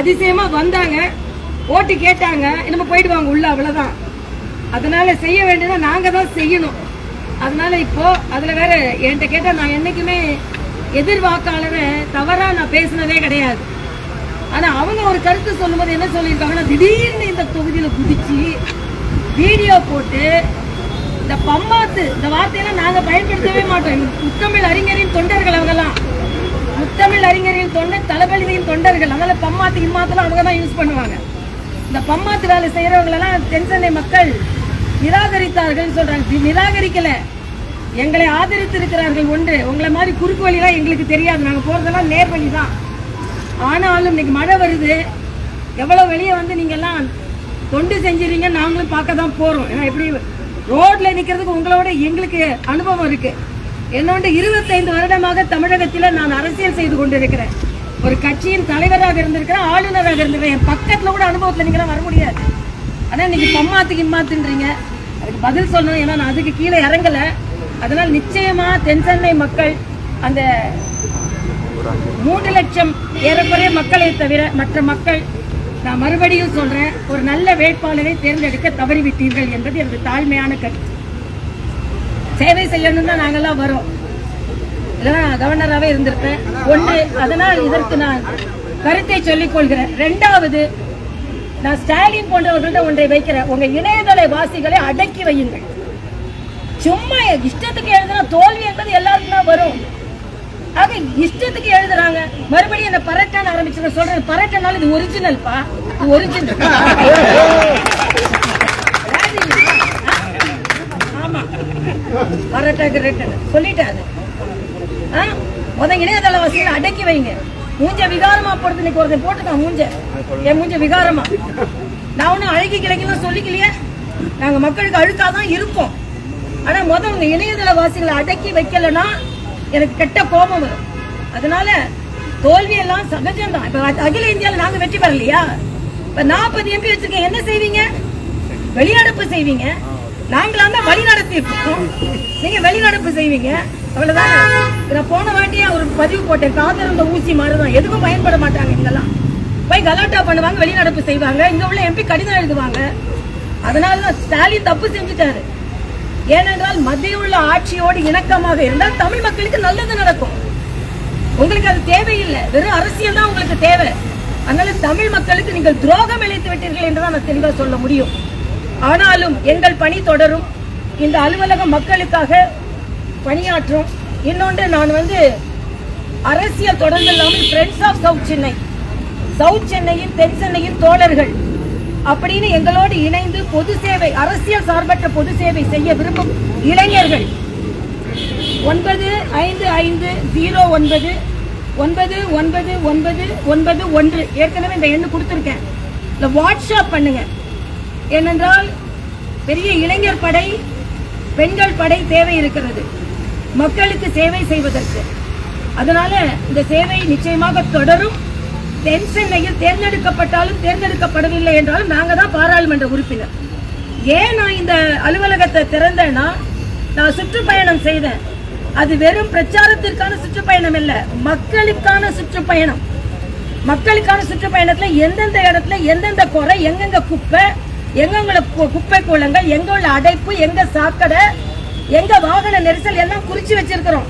அதிசயமா வந்தாங்க. ஓட்டு கேட்டாங்க. நம்ம போயிடுவாங்க உள்ள அவ்வளவுதான். அதனால செய்ய வேண்டியதை நாங்க தான் செய்யணும். அதனால இப்போ அதுல வேற என்கிட்ட கேட்டா நான் என்னைக்குமே எதிர்வாக்காளரை தவறா நான் பேசினதே கிடையாது. ஆனா அவங்க ஒரு கருத்து சொல்லும்போது என்ன சொல்லியிருக்காங்கன்னா திடீர்னு இந்த தொகுதியில குதிச்சு வீடியோ போட்டு இந்த பம்பாத்து இந்த வார்த்தையெல்லாம் நாங்க பயன்படுத்தவே மாட்டோம். முத்தமிழ் அறிஞரின் தொண்டர்கள் அவங்கெல்லாம். முத்தமிழ் அறிஞரின் தொண்டர் தளபதியின் தொண்டர்கள். அதனால பம்மாத்து இம்மாத்தெல்லாம் அவங்க தான் யூஸ் பண்ணுவாங்க. இந்த பம்மாத்து வேலை செய்யறவங்களெல்லாம் தென்சென்னை மக்கள் நிராகரித்தார்கள் சொல்றாங்க. நிராகரிக்கல. எங்களை ஆதரித்து இருக்கிறார்கள் ஒன்று. உங்களை மாதிரி குறுக்கு வழிலாம் எங்களுக்கு தெரியாது. நாங்கள் போகிறதெல்லாம் நேர் வழி தான் ஆனாலும் இன்னைக்கு மழை வருது. எவ்வளோ வெளியே வந்து நீங்கள்லாம் தொண்டு செஞ்சிருங்க நாங்களும் பார்க்க தான் போகிறோம் ஏன்னா எப்படி ரோட்டில் நிற்கிறதுக்கு உங்களோட எங்களுக்கு அனுபவம் இருக்குது என்னோட இருபத்தைந்து வருடமாக தமிழகத்தில் நான் அரசியல் செய்து கொண்டிருக்கிறேன். ஒரு கட்சியின் தலைவராக இருந்திருக்கிறேன் ஆளுநராக இருந்திருக்கிறேன். என் பக்கத்தில் கூட அனுபவத்தில் நீங்களாம் வர முடியாது. ஆனால் இன்னைக்கு பம்மாத்துக்கு இம்மாத்துன்றீங்க அதுக்கு பதில் சொல்லணும். ஏன்னா நான் அதுக்கு கீழே இறங்கலை. அதனால் நிச்சயமாக தென் சென்னை மக்கள் அந்த மூன்று லட்சம் ஏறக்குறைய மக்களை தவிர மற்ற மக்கள் நான் மறுபடியும் சொல்கிறேன் ஒரு நல்ல வேட்பாளரை தேர்ந்தெடுக்க தவறிவிட்டீர்கள் என்பது எனது தாழ்மையான கருத்து. சேவை செய்யணும் தான் நாங்கெல்லாம் வரோம். இல்லைன்னா கவர்னராகவே இருந்திருப்பேன். ஒன்று அதனால் இதற்கு நான் கருத்தை சொல்லிக் கொள்கிறேன். ரெண்டாவது நான் ஸ்டாலின் போன்றவர்கள்ட்ட ஒன்றை வைக்கிறேன். உங்க இணையதள வாசிகளை அடக்கி வையுங்கள். சும்மா இஷ்டத்துக்கு எழுதுனா தோல்வி என்பது எல்லாருக்கும் தான் வரும். ஆக இஷ்டத்துக்கு எழுதுறாங்க. மறுபடியும் இந்த பரட்டான் ஆரம்பிச்சு சொல்றது பரட்டனால இது ஒரிஜினல்ப்பா இது ஒரிஜினல் பரட்டாக்கு ரெட்டன் சொல்லிட்டாரு. ஆ? முத இணையதள அடக்கி வைங்க. மூஞ்ச விகாரமா போறது இன்னைக்கு ஒருத்தன் போட்டுக்கான் மூஞ்ச. என் மூஞ்ச விகாரமா. நான் ஒன்னும் அழகி கிளைக்கெல்லாம் சொல்லிக்கலையே. நாங்க மக்களுக்கு அழுக்காதான் இருக்கோம். ஆனா முத உங்க இணையதள வாசிகளை அடக்கி வைக்கலன்னா எனக்கு கெட்ட கோபம் வரும். அதனால தோல்வியெல்லாம் சகஜம் சகஜம்தான். இப்ப அகில இந்தியால நாங்க வெற்றி பெறலையா? இப்ப நாற்பது எம்பி வச்சிருக்கேன். என்ன செய்வீங்க? வெளியடப்பு செய்வீங்க? நாங்களா தான் வழி நடத்தி இருக்கோம் நீங்க வெளிநடப்பு செய்வீங்க. அவ்வளவுதான்? நான் போன வாட்டியே ஒரு பதிவு போட்டேன். காதிருந்த ஊசி மாதிரிதான். எதுக்கும் பயன்பட மாட்டாங்க இங்கெல்லாம். போய் கலாட்டா பண்ணுவாங்க வெளிநடப்பு செய்வாங்க. இங்க உள்ள எம்பி கடிதம் எழுதுவாங்க. அதனால தான் ஸ்டாலின் தப்பு செஞ்சுட்டாரு. ஏனென்றால் மத்திய உள்ள ஆட்சியோடு இணக்கமாக இருந்தால் தமிழ் மக்களுக்கு நல்லது நடக்கும். உங்களுக்கு அது தேவையில்லை. வெறும் அரசியல் தான் உங்களுக்கு தேவை. அதனால தமிழ் மக்களுக்கு நீங்கள் துரோகம் இழைத்து விட்டீர்கள் என்றுதான் நான் தெளிவாக சொல்ல முடியும். ஆனாலும் எங்கள் பணி தொடரும். இந்த அலுவலகம் மக்களுக்காக பணியாற்றும். இன்னொன்று நான் வந்து அரசியல் தொடர்ந்து இல்லாமல் friends of south Chennai south சென்னையின் தென் சென்னையின் தோழர்கள். அப்படின்னு எங்களோடு இணைந்து பொது சேவை அரசியல் சார்பற்ற பொது சேவை செய்ய விரும்பும் இளைஞர்கள். ஒன்பது ஐந்து ஐந்து ஜீரோ ஒன்பது ஒன்பது ஒன்பது ஒன்பது ஒன்பது ஒன்று. ஏற்கனவே இந்த எண்ணு கொடுத்துருக்கேன். இந்த வாட்ஸ்அப் பண்ணுங்கள் ஏனென்றால் பெரிய இளைஞர் படை பெண்கள் படை தேவை இருக்கிறது. மக்களுக்கு சேவை செய்வதற்கு. அதனால இந்த சேவை நிச்சயமாக தொடரும். தென் சென்னையில் தேர்ந்தெடுக்கப்பட்டாலும் தேர்ந்தெடுக்கப்படவில்லை என்றாலும் நாங்க தான் பாராளுமன்ற உறுப்பினர். ஏன் நான் இந்த அலுவலகத்தை திறந்தேன்னா நான் சுற்றுப்பயணம் செய்தேன். அது வெறும் பிரச்சாரத்திற்கான சுற்றுப்பயணம் இல்ல மக்களுக்கான சுற்றுப்பயணம். மக்களுக்கான சுற்றுப்பயணத்துல எந்தெந்த இடத்துல எந்தெந்த குறை எங்கெங்க குப்பை எங்கெங்க கு- குப்பை கூலங்கள் எங்க உள்ள அடைப்பு எங்க சாக்கடை எங்க வாகன நெரிசல் எல்லாம் குறிச்சு வச்சிருக்கிறோம்.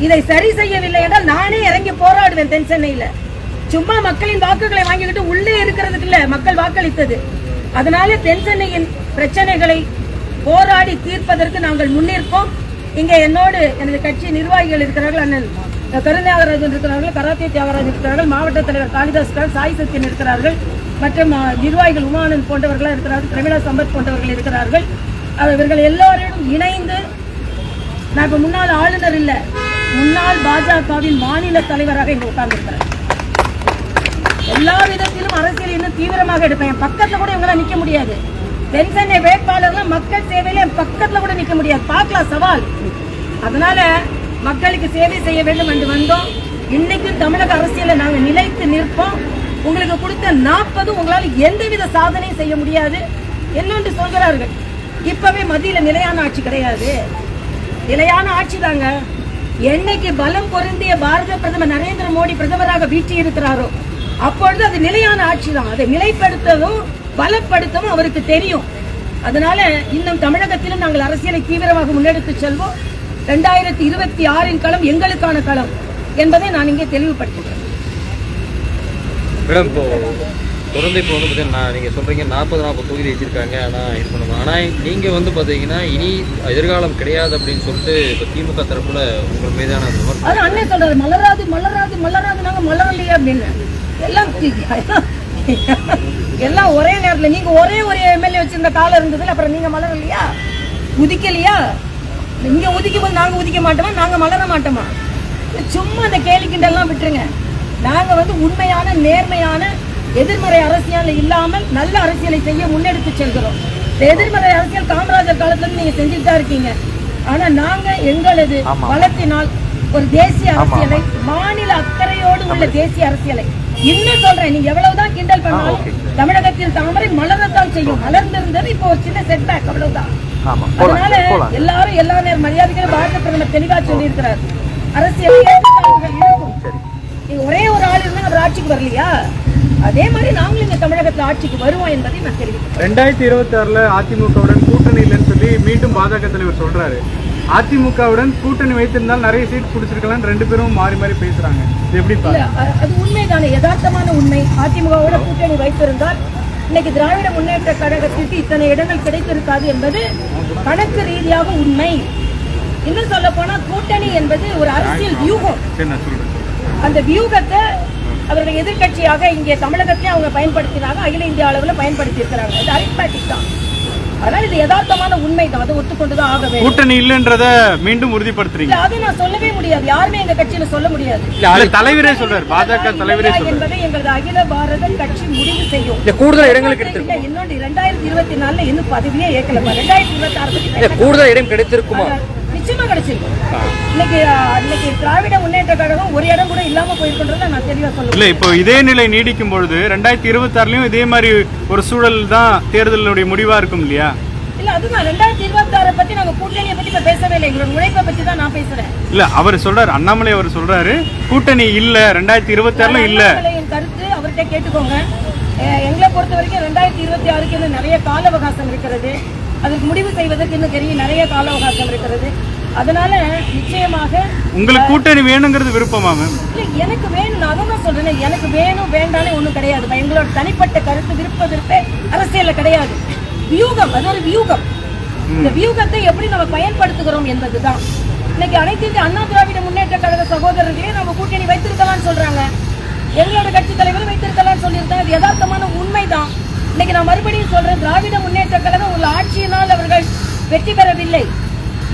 இதை சரி செய்யவில்லை என்றால் நானே இறங்கி போராடுவேன் தென் சென்னையில. சும்மா மக்களின் வாக்குகளை வாங்கிக்கிட்டு உள்ளே இருக்கிறதுக்கு இல்ல மக்கள் வாக்களித்தது. அதனால தென் சென்னையின் பிரச்சனைகளை போராடி தீர்ப்பதற்கு நாங்கள் முன்னிற்போம். இங்க என்னோடு எனது கட்சி நிர்வாகிகள் இருக்கிறார்கள் அண்ணன் கருணாகராஜன் இருக்கிறார்கள் கராத்தே தியாகராஜன் இருக்கிறார்கள் மாவட்ட தலைவர் காளிதாஸ் சாய் சத்தியன் இருக்கிறார்கள். மற்றும் நிர்வாகிகள் உமானந்த் போன்றவர்களாக இருக்கிறார்கள் பிரமிளா சம்பத் போன்றவர்கள் இருக்கிறார்கள். அவர் இவர்கள் எல்லோரோடும் இணைந்து நான் இப்போ முன்னாள் ஆளுநர் இல்லை முன்னாள் பாஜகவின் மாநில தலைவராக இங்கே உட்கார்ந்திருக்கிறேன் எல்லா விதத்திலும் அரசியல் இன்னும் தீவிரமாக எடுப்பேன். என் பக்கத்துல கூட இவங்களாம் நிற்க முடியாது. தென் சென்னை வேட்பாளர்லாம் மக்கள் சேவையில என் பக்கத்தில் கூட நிற்க முடியாது. பார்க்கலாம் சவால். அதனால மக்களுக்கு சேவை செய்ய வேண்டும் என்று வந்தோம். இன்னைக்கும் தமிழக அரசியலை நாங்கள் நிலைத்து நிற்போம். உங்களுக்கு கொடுத்த நாற்பது உங்களால் எந்தவித சாதனையும் செய்ய முடியாது. என்னென்று சொல்கிறார்கள் இப்பவே மத்தியில் நிலையான ஆட்சி கிடையாது. நிலையான ஆட்சி தாங்க. என்னைக்கு பலம் பொருந்திய பாரத பிரதமர் நரேந்திர மோடி பிரதமராக வீட்டி இருக்கிறாரோ அப்பொழுது அது நிலையான ஆட்சி தான். அதை நிலைப்படுத்தவும் பலப்படுத்தவும் அவருக்கு தெரியும். அதனால இன்னும் தமிழகத்திலும் நாங்கள் அரசியலை தீவிரமாக முன்னெடுத்து செல்வோம். ரெண்டாயிரத்தி இருபத்தி ஆறின் களம் எங்களுக்கான களம் என்பதை நான் இங்கே தெளிவுபடுத்துகிறேன். மேடம் இப்போ தொடர்ந்து இப்போ வந்து பார்த்தீங்கன்னா நீங்கள் சொல்கிறீங்க நாற்பது நாற்பது தொகுதி வச்சுருக்காங்க ஆனால் இது பண்ணுவோம் ஆனால் நீங்கள் வந்து பார்த்தீங்கன்னா இனி எதிர்காலம் கிடையாது அப்படின்னு சொல்லிட்டு இப்போ திமுக தரப்புல உங்கள் மீதான விமர்சனம். அது அண்ணன் சொல்றாரு மலராது மலராது மலராது நாங்க மலரலையே அப்படின்னு. எல்லாம் எல்லாம் ஒரே நேரத்துல நீங்க ஒரே ஒரு எம்எல்ஏ வச்சிருந்த காலம் இருந்ததுல அப்புறம் நீங்க மலரலையா? உதிக்கலையா? இங்க உதிக்கும் போது நாங்க உதிக்க மாட்டோமா? நாங்க மலர மாட்டோமா? சும்மா அந்த கேலி கிண்டெல்லாம் விட்டுருங்க. நாங்க வந்து உண்மையான நேர்மையான எதிர்மறை அரசியல் இல்லாமல் நல்ல அரசியலை செய்ய முன்னெடுத்து செல்கிறோம். எதிர்மறை அரசியல் காமராஜர் காலத்துல நீங்க செஞ்சுட்டு தான் இருக்கீங்க. ஆனா நாங்க எங்களது பலத்தினால் ஒரு தேசிய அரசியலை மாநில அக்கறையோடு உள்ள தேசிய அரசியலை. இன்னும் சொல்றேன் நீங்க எவ்வளவுதான் கிண்டல் பண்ணாலும் தமிழகத்தில் தாமரை மலரத்தான் செய்யும். மலர்ந்திருந்தது இப்போ ஒரு சின்ன செட்பேக் அவ்வளவுதான். அதனால எல்லாரும் எல்லா நேரம் மரியாதைகளும் பாரத பிரதமர் தெளிவா சொல்லியிருக்கிறார். அரசியல் ஒரே ஒரு ஆள் இருந்தா அவர் ஆட்சிக்கு வரலையா? அதே மாதிரி நாங்களும் இங்க தமிழகத்துல ஆட்சிக்கு வருவோம் என்பதை நான் தெரிவிக்கிறேன். ரெண்டாயிரத்தி இருபத்தி ஆறுல அதிமுகவுடன் கூட்டணி இல்லைன்னு சொல்லி மீண்டும் பாஜக தலைவர் சொல்றாரு. அதிமுகவுடன் கூட்டணி வைத்திருந்தால் நிறைய சீட் பிடிச்சிருக்கலாம் ரெண்டு பேரும் மாறி மாறி பேசுறாங்க. இது எப்படி அது உண்மைதானே? யதார்த்தமான உண்மை. அதிமுகவோட கூட்டணி வைத்திருந்தால் இன்னைக்கு திராவிட முன்னேற்ற கழகத்திற்கு இத்தனை இடங்கள் கிடைத்திருக்காது என்பது கணக்கு ரீதியாக உண்மை. இன்னும் சொல்ல போனா கூட்டணி என்பது ஒரு அரசியல் வியூகம். அந்த வியூகத்தை அவருடைய எதிர்க்கட்சியாக இங்கே தமிழகத்திலே அவங்க பயன்படுத்தினாங்க. அகில இந்திய அளவில் பயன்படுத்தி இருக்கிறாங்க இது அரித்மேட்டிக் தான். அதனால இது யதார்த்தமான உண்மை. தான் அதை ஒத்துக்கொண்டுதான் ஆக வேண்டும். கூட்டணி இல்லைன்றத மீண்டும் உறுதிப்படுத்துறீங்க. அதை நான் சொல்லவே முடியாது. யாருமே எங்க கட்சியில சொல்ல முடியாது. இல்ல தலைவரே சொல்றாரு. பாஜக தலைவரே சொல்றாரு. என்பதை எங்களது அகில பாரத கட்சி முடிவு செய்யும். கூடுதல் இடங்களுக்கு இல்ல, இன்னொன்று ரெண்டாயிரத்தி இருபத்தி நாலுல இன்னும் பதவியே ஏற்கலமா ரெண்டாயிரத்தி இருபத்தி ஆறு கூடுதல் இடம் கிடைத்திருக்குமா? நிச்சயமா கிடைச்சிருக்கும். இன்னைக்கு இன்னைக்கு திராவிட முன்னேற்ற கழகம் ஒரு இடம் கூட இல்லாம போயிருக்கின்றத நான் தெளிவா சொல்லுவேன். இல்ல இப்போ இதே நிலை நீடிக்கும் பொழுது ரெண்டாயிரத்தி இருபத்தி ஆறுலயும் இதே மாதிரி ஒரு சூழல் தான் தேர்தலுடைய முடிவா இருக்கும் இல்லையா? இல்ல அதுதான். ரெண்டாயிரத்தி இருபத்தி ஆறை பத்தி நாங்க கூட்டணியை பத்தி இப்ப பேசவே இல்லை. எங்களோட உழைப்பை பத்தி தான் நான் பேசுறேன். இல்ல அவர் சொல்றாரு அண்ணாமலை அவர் சொல்றாரு கூட்டணி இல்ல ரெண்டாயிரத்தி இருபத்தி ஆறுல இல்ல கருத்து அவர்கிட்ட கேட்டுக்கோங்க. எங்களை பொறுத்த வரைக்கும் ரெண்டாயிரத்தி இருபத்தி ஆறுக்கு நிறைய கால அவகாசம் இருக்கிறது. அதுக்கு முடிவு செய்வதற்கு இன்னும் தெரிய நிறைய கால அவகாசம் இருக்கிறது. அதனால நிச்சயமாக உங்களுக்கு கூட்டணி வேணுங்கிறது விருப்பமா மேம் இல்ல எனக்கு வேணும். நான் அதான் சொல்றேன் எனக்கு வேணும் வேண்டானே ஒண்ணும் கிடையாது. எங்களோட தனிப்பட்ட கருத்து விருப்ப விருப்பே அரசியல்ல கிடையாது. வியூகம் அது ஒரு வியூகம். இந்த வியூகத்தை எப்படி நம்ம பயன்படுத்துகிறோம் என்பதுதான். இன்னைக்கு அனைத்து அண்ணா திராவிட முன்னேற்ற கழக சகோதரர்களே நம்ம கூட்டணி வைத்திருக்கலாம்னு சொல்றாங்க. எங்களோட கட்சி தலைவரும் வைத்திருக்கலாம்னு சொல்லியிருக்காங்க. அது யதார்த்தமான உண்மைதான். இன்னைக்கு நான் மறுபடியும் சொல்றேன் திராவிட முன்னேற்ற கழகம் உள்ள ஆட்சியினால் அவர்கள் வெற்றி பெறவில்லை.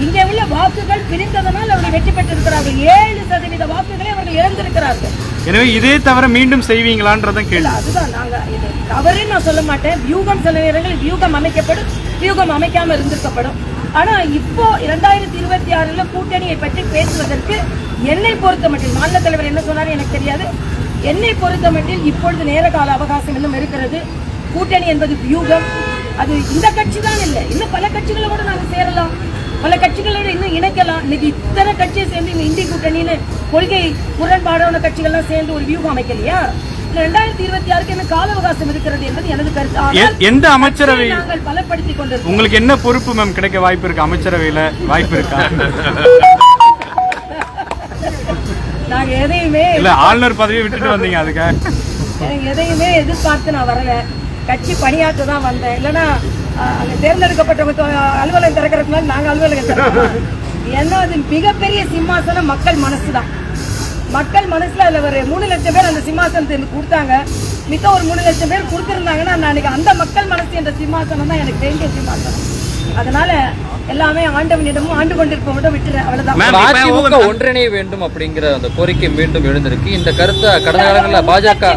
இங்கே உள்ள வாக்குகள் பிரிந்ததனால் அவர்கள் வெற்றி பெற்றிருக்கிறார்கள். ஏழு சதவீத வாக்குகளை அவர்கள் இழந்திருக்கிறார்கள். எனவே இதே தவிர மீண்டும் செய்வீங்களான்றதான் கேள்வி. அதுதான் நாங்க இது தவறுன்னு நான் சொல்ல மாட்டேன். வியூகம் சில நேரங்களில் வியூகம் அமைக்கப்படும் வியூகம் அமைக்காம இருந்திருக்கப்படும். ஆனா இப்போ இரண்டாயிரத்தி இருபத்தி ஆறுல கூட்டணியை பற்றி பேசுவதற்கு என்னை பொறுத்த மட்டில் மாநில தலைவர் என்ன சொன்னாரு எனக்கு தெரியாது. என்னை பொறுத்த மட்டில் இப்பொழுது நேர கால அவகாசம் இன்னும் இருக்கிறது. கூட்டணி என்பது வியூகம். அது இந்த கட்சி தான் இல்லை. இன்னும் பல கட்சிகளை கூட நாங்க சேரலாம். பல கட்சிகளோட இன்னும் இணைக்கலாம். இன்னைக்கு இத்தனை கட்சியை சேர்ந்து இங்க இந்திய கூட்டணின்னு கொள்கை முரண்பாடான கட்சிகள்லாம் சேர்ந்து ஒரு வியூகம் அமைக்கலையா? ரெண்டாயிரத்தி இருபத்தி ஆறுக்கு என்ன கால அவகாசம் இருக்கிறது என்பது எனது கருத்து. எந்த அமைச்சரவை நாங்கள் பலப்படுத்திக் கொண்டிருக்கோம் உங்களுக்கு என்ன பொறுப்பு மேம் கிடைக்க வாய்ப்பு இருக்கு? அமைச்சரவையில வாய்ப்பு இருக்கா? நாங்க எதையுமே இல்ல ஆளுநர் பதவியை விட்டுட்டு வந்தீங்க அதுக்காக எதையுமே எதிர்பார்த்து நான் வரல. கட்சி பணியாற்ற தான் வந்தேன். இல்லைன்னா அங்கே தேர்ந்தெடுக்கப்பட்டவங்க அலுவலகம் திறக்கிறதுனால நாங்கள் அலுவலகம் திறக்கிறோம். ஏன்னா அது மிகப்பெரிய சிம்மாசனம் மக்கள் மனசு தான் மக்கள் மனசில் அதில் ஒரு மூணு லட்சம் பேர் அந்த சிம்மாசனத்தை எனக்கு கொடுத்தாங்க. மித்த ஒரு மூணு லட்சம் பேர் கொடுத்துருந்தாங்கன்னா நான் அன்னைக்கு அந்த மக்கள் மனசு என்ற சிம்மாசனம் தான் எனக்கு வேண்டிய சிம்மாசனம். அதனால எல்லாமே ஆண்டவனிடமும் ஆண்டு கொண்டிருப்பவனிடம் விட்டுறேன் அவ்வளவுதான் ஒன்றிணைய வேண்டும் அப்படிங்கிற அந்த கோரிக்கை மீண்டும் எழுந்திருக்கு. இந்த கருத்தை கடந்த காலங்களில் பாஜக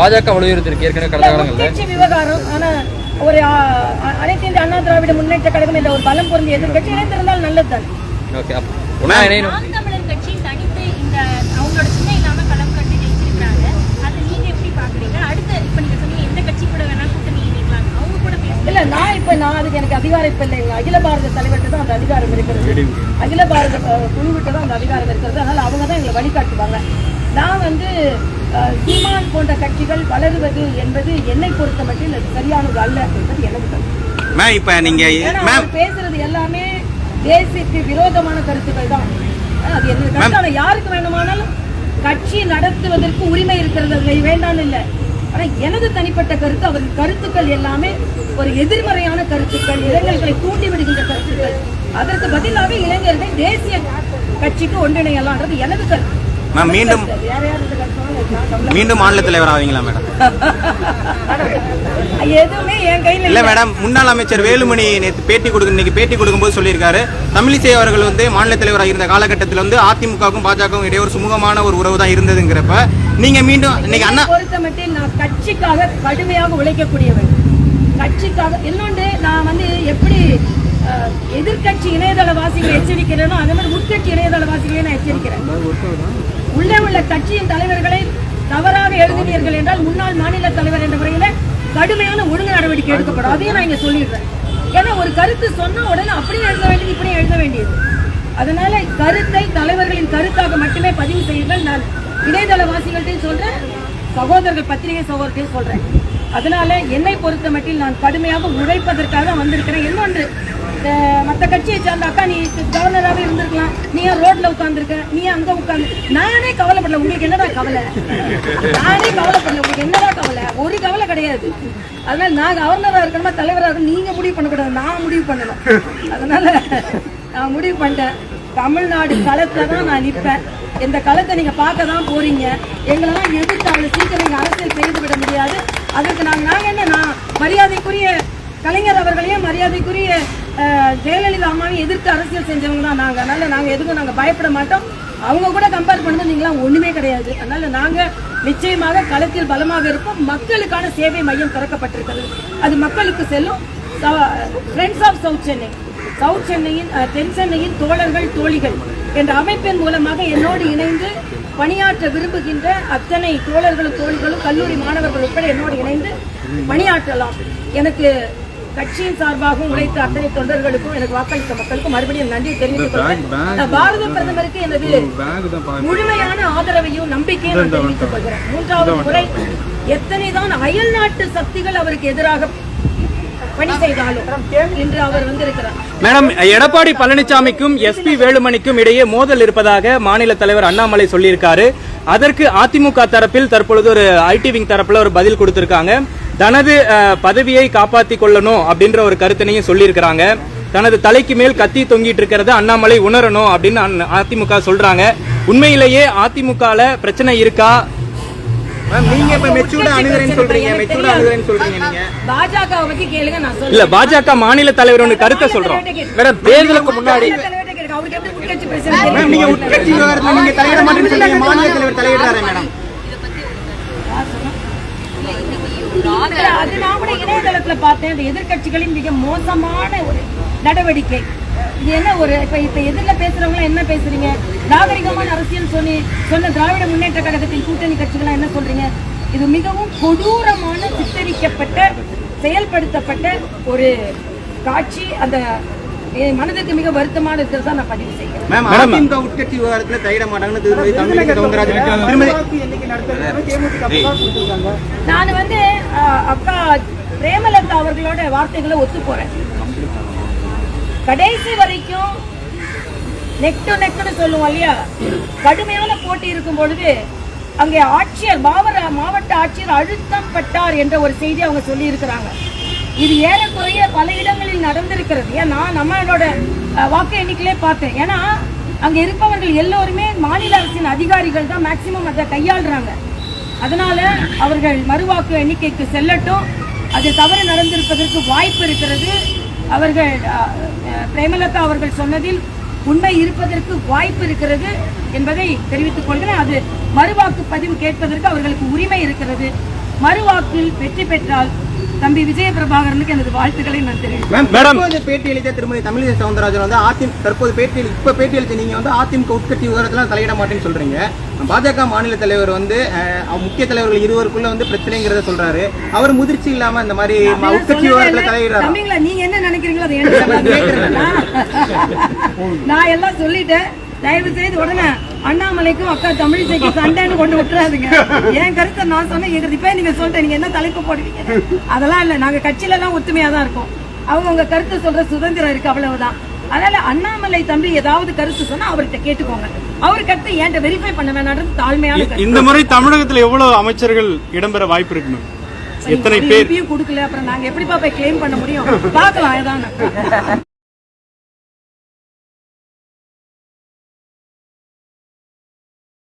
பாஜக வலியுறுத்திருக்கு ஏற்கனவே கடந்த காலங்களில். விவகாரம். ஆனா ஒரு அனைத்து இந்திய அண்ணா திராவிட முன்னேற்ற கழகம் என்ற ஒரு பலம் பொருந்திய எதிர்கட்சி இணைந்திருந்தால் நல்லதுதான். ஓகே அப்போ கட்சி தனித்து இந்த அவங்களோட சின்ன இல்லாம களம் கண்டு ஜெயிச்சிருக்காங்க அதை நீங்க எப்படி பாக்குறீங்க அடுத்து இப்ப நீங்க சொன்னீங்க எந்த கட்சி கூட வேணா கூட்டணி இணைக்கலாம் அவங்க கூட பேசுங்க இல்ல நான் இப்ப நான் அதுக்கு எனக்கு அதிகாரம் இப்ப இல்லைங்க அகில பாரத தலைவர்கிட்ட தான் அந்த அதிகாரம் இருக்கிறது. அகில பாரத குழுவிட்ட தான் அந்த அதிகாரம் இருக்கிறது. அதனால அவங்க தான் எங்களை வழிகாட்டுவாங்க. நான் வந்து சீமான் போன்ற கட்சிகள் வளருவது என்பது என்னை பொறுத்த மட்டில் அது சரியானது அல்ல என்பது எனக்கு கருத்து மேம் இப்ப நீங்க பேசுறது எல்லாமே தேசியக்கு விரோதமான கருத்துக்கள் தான். அது ஆனா யாருக்கு வேணுமானாலும் கட்சி நடத்துவதற்கு உரிமை இருக்கிறது. வேண்டாம்னு இல்லை. ஆனா எனது தனிப்பட்ட கருத்து அவரின் கருத்துக்கள் எல்லாமே ஒரு எதிர்மறையான கருத்துக்கள் இளைஞர்களை தூண்டி விடுகின்ற கருத்துக்கள். அதற்கு பதிலாக இளைஞர்கள் தேசிய கட்சிக்கு ஒன்றிணையலாம்ன்றது எனது கருத்து. மேம், மீண்டும் மீண்டும் மாநில தலைவர் ஆவீங்களா மேடம் எதுவுமே என் கையில இல்ல இல்ல. மேடம். முன்னாள் அமைச்சர் வேலுமணி நேற்று பேட்டி கொடுக்க இன்னைக்கு பேட்டி கொடுக்கும்போது சொல்லியிருக்காரு. தமிழிசை அவர்கள் வந்து மாநில தலைவராக இருந்த காலகட்டத்தில் வந்து அதிமுகவுக்கும் பாஜகவும் இடையே ஒரு சுமூகமான ஒரு உறவு தான் இருந்ததுங்கிறப்ப நீங்க மீண்டும் இன்னைக்கு அண்ணா பொறுத்தமட்டில் நான் கட்சிக்காக கடுமையாக உழைக்கக்கூடியவன். கட்சிக்காக இன்னொன்று நான் வந்து எப்படி எதிர்கட்சி எதிர்க்கட்சி இணையதளவாசிகளை எச்சரிக்கிறேனோ அதே மாதிரி உட்கட்சி இணையதளவாசிகளை நான் எச்சரிக்கிறேன். உள்ளே உள்ள கட்சியின் தலைவர்களை தவறாக எழுதினீர்கள் என்றால் முன்னாள் மாநில தலைவர் என்ற முறையில் கடுமையான ஒழுங்கு நடவடிக்கை எடுக்கப்படும். அதையும் நான் இங்க சொல்லிடுறேன். ஏன்னா ஒரு கருத்து சொன்ன உடனே அப்படியே எழுத வேண்டியது இப்படியும் எழுத வேண்டியது. அதனால கருத்தை தலைவர்களின் கருத்தாக மட்டுமே பதிவு செய்யுங்கள். நான் இணையதளவாசிகள்ட்டையும் சொல்றேன் சகோதரர்கள் பத்திரிகை சகோதரர்களையும் சொல்றேன். அதனால என்னை பொறுத்த மட்டில் நான் கடுமையாக உழைப்பதற்காக தான் வந்திருக்கிறேன். இன்னொன்று மற்ற கட்சியை சார்ந்த அக்கா நீ கவர்னராகவே இருந்திருக்கலாம். நீ ஏன் ரோட்ல உட்காந்துருக்க நீ அங்க உட்காந்து நானே கவலைப்படல. உங்களுக்கு என்னடா கவலை? நானே கவலைப்படல. உங்களுக்கு என்னடா கவலை? ஒரு கவலை கிடையாது. அதனால நான் கவர்னரா இருக்கணுமா தலைவராக இருக்கணும் நீங்க முடிவு பண்ணக்கூடாது. நான் முடிவு பண்ணணும். அதனால நான் முடிவு பண்ணிட்டேன். தமிழ்நாடு களத்துல தான் நான் நிற்பேன் இந்த களத்தை நீங்க பார்க்க தான் போறீங்க. எங்களெல்லாம் எதிர்த்து அவ்வளவு சீக்கிரம் நீங்க அரசியல் செய்து விட முடியாது. அதுக்கு நாங்கள் நாங்க என்ன நான் மரியாதைக்குரிய கலைஞர் அவர்களையும் மரியாதைக்குரிய ஜெயலலிதா அம்மாவையும் எதிர்த்து அரசியல் செஞ்சவங்க தான் நாங்க. அதனால நாங்க எதுக்கும் நாங்க பயப்பட மாட்டோம். அவங்க கூட கம்பேர் பண்ணுறது நீங்களாம் ஒண்ணுமே கிடையாது. அதனால நாங்க நிச்சயமாக களத்தில் பலமாக இருப்போம். மக்களுக்கான சேவை மையம் திறக்கப்பட்டிருக்கிறது. அது மக்களுக்கு செல்லும். Friends of south Chennai south சென்னையின் தென் சென்னையின் தோழர்கள் தோழிகள் என்ற அமைப்பின் மூலமாக என்னோடு இணைந்து பணியாற்ற விரும்புகின்ற அத்தனை தோழர்களும் தோழிகளும் கல்லூரி மாணவர்கள் உட்பட என்னோடு இணைந்து பணியாற்றலாம். எனக்கு கட்சியின் சார்பாகவும் உழைத்த அத்தனை தொண்டர்களுக்கும் எனக்கு வாக்களித்த மக்களுக்கும் மறுபடியும் நன்றி தெரிவித்துக் பாரத பிரதமருக்கு எனது முழுமையான ஆதரவையும் நம்பிக்கையும் தெரிவித்துக் கொள்கிறேன். மூன்றாவது முறை எத்தனைதான் அயல் நாட்டு சக்திகள் அவருக்கு எதிராக பணி செய்தாலும் இன்று அவர் வந்திருக்கிறார். மேடம் எடப்பாடி பழனிசாமிக்கும் எஸ்பி வேலுமணிக்கும் இடையே மோதல் இருப்பதாக மாநில தலைவர் அண்ணாமலை சொல்லியிருக்காரு. அதற்கு அதிமுக தரப்பில் தற்பொழுது ஒரு ஐடி விங் தரப்புல ஒரு பதில் கொடுத்திருக்காங்க. தனது பதவியை காப்பாத்தி கொள்ளணும் அப்படின்ற ஒரு கருத்தினையும் சொல்லியிருக்கிறாங்க. தனது தலைக்கு மேல் கத்தி தொங்கிட்டு இருக்கிறத அண்ணாமலை உணரணும் அப்படின்னு அதிமுக சொல்றாங்க. உண்மையிலேயே அதிமுகல பிரச்சனை இருக்கா? இல்ல பாஜக மாநில தலைவர் ஒன்று கருத்தை சொல்றோம். மேடம் தேர்தலுக்கு முன்னாடி நீங்க? உட்கட்சி விவகாரத்துல நீங்க தலையிட மாட்டேன்னு மாநில தலைவர் தலையிடுறாரு மேடம். அது நான் கூட இணையதளத்துல பார்த்தேன் அந்த எதிர்க்கட்சிகளின் மிக மோசமான ஒரு நடவடிக்கை. இது என்ன ஒரு இப்ப இப்ப எதிர்ல பேசுறவங்க என்ன பேசுறீங்க? நாகரிகமான அரசியல் சொல்லி சொன்ன திராவிட முன்னேற்ற கழகத்தின் கூட்டணி கட்சிகள் என்ன சொல்றீங்க? இது மிகவும் கொடூரமான சித்தரிக்கப்பட்ட செயல்படுத்தப்பட்ட ஒரு காட்சி. அந்த மனதுக்கு மிக வருத்தமான இருக்கிறதா நான் பதிவு செய்கிறேன். மேம் அதிமுக உட்கட்சி விவகாரத்துல தலையிட மாட்டாங்கன்னு நான் வந்து அஹ், அக்கா பிரேமலதா அவர்களோட வார்த்தைகளை ஒத்து போறேன். கடைசி வரைக்கும் நெக் டு நெக்னு சொல்லுவோம் இல்லையா? கடுமையான போட்டி இருக்கும் பொழுது அங்கே ஆட்சியர் மாவட்ட மாவட்ட ஆட்சியர் அழுத்தம் பட்டார் என்ற ஒரு செய்தி அவங்க சொல்லி இருக்கிறாங்க இது ஏறக்குறைய பல இடங்களில் நடந்திருக்கிறது. ஏன்னா நம்மளோட வாக்கு எண்ணிக்கையிலே பார்த்தேன். ஏன்னா அங்கே இருப்பவர்கள் எல்லோருமே மாநில அரசின் அதிகாரிகள் தான் மேக்சிமம் அதை கையாளுறாங்க. அதனால அவர்கள் மறுவாக்கு எண்ணிக்கைக்கு செல்லட்டும். அது தவறு நடந்திருப்பதற்கு வாய்ப்பு இருக்கிறது. அவர்கள் அஹ், பிரேமலதா அவர்கள் சொன்னதில் உண்மை இருப்பதற்கு வாய்ப்பு இருக்கிறது என்பதை தெரிவித்துக் கொள்கிறேன். அது மறுவாக்கு பதிவு கேட்பதற்கு அவர்களுக்கு உரிமை இருக்கிறது. மறுவாக்கில் வெற்றி பெற்றால் தம்பி விஜய பிரபாகரனுக்கு எனது வாழ்த்துக்களை நான் தெரிவிக்கிறேன். Ma'am madam. பேட்டியளித்த திருமதி தமிழிசை சவுந்தரராஜன் வந்து அதிமுக தற்போது பேட்டியளி இப்ப பேட்டியளித்த நீங்க வந்து அதிமுக உட்கட்சி விவகாரத்துல தலையிட மாட்டேன்னு சொல்றீங்க. பாஜக மாநில தலைவர் வந்து முக்கிய தலைவர்கள் இருவருக்குள்ள வந்து பிரச்சனைங்கிறத சொல்றாரு. அவர் முதிர்ச்சி இல்லாம இந்த மாதிரி உட்கட்சி இல்லை. தலையிடுறாரு? நீங்க என்ன நினைக்கிறீங்களோ அதை நான் எல்லாம் சொல்லிட்டேன். தயவு செய்து உடனே அண்ணாமலைக்கும் அக்கா தமிழிசைக்கும் சண்டைன்னு கொண்டு விட்டுறாதுங்க. என் கருத்தை நான் சொன்னேன் எங்க இப்ப நீங்க சொல்லிட்டேன். நீங்க என்ன தலைப்பு போடுவீங்க? அதெல்லாம் இல்ல. நாங்க கட்சியில எல்லாம் ஒத்துமையா தான் இருக்கோம். அவங்க உங்க கருத்து சொல்ற சுதந்திரம் இருக்கு அவ்வளவுதான். அதனால அண்ணாமலை தம்பி ஏதாவது கருத்து சொன்னா அவர்கிட்ட கேட்டுக்கோங்க. அவர் கருத்தை என்கிட்ட வெரிஃபை பண்ண வேணான்றது தாழ்மையான இந்த முறை தமிழகத்துல எவ்வளவு அமைச்சர்கள் இடம்பெற வாய்ப்பு இருக்கு மேம் எத்தனை பேர்? கொடுக்கல அப்புறம் நாங்க எப்படிப்பா போய் கிளைம் பண்ண முடியும்? பார்க்கலாம் ஏதாவது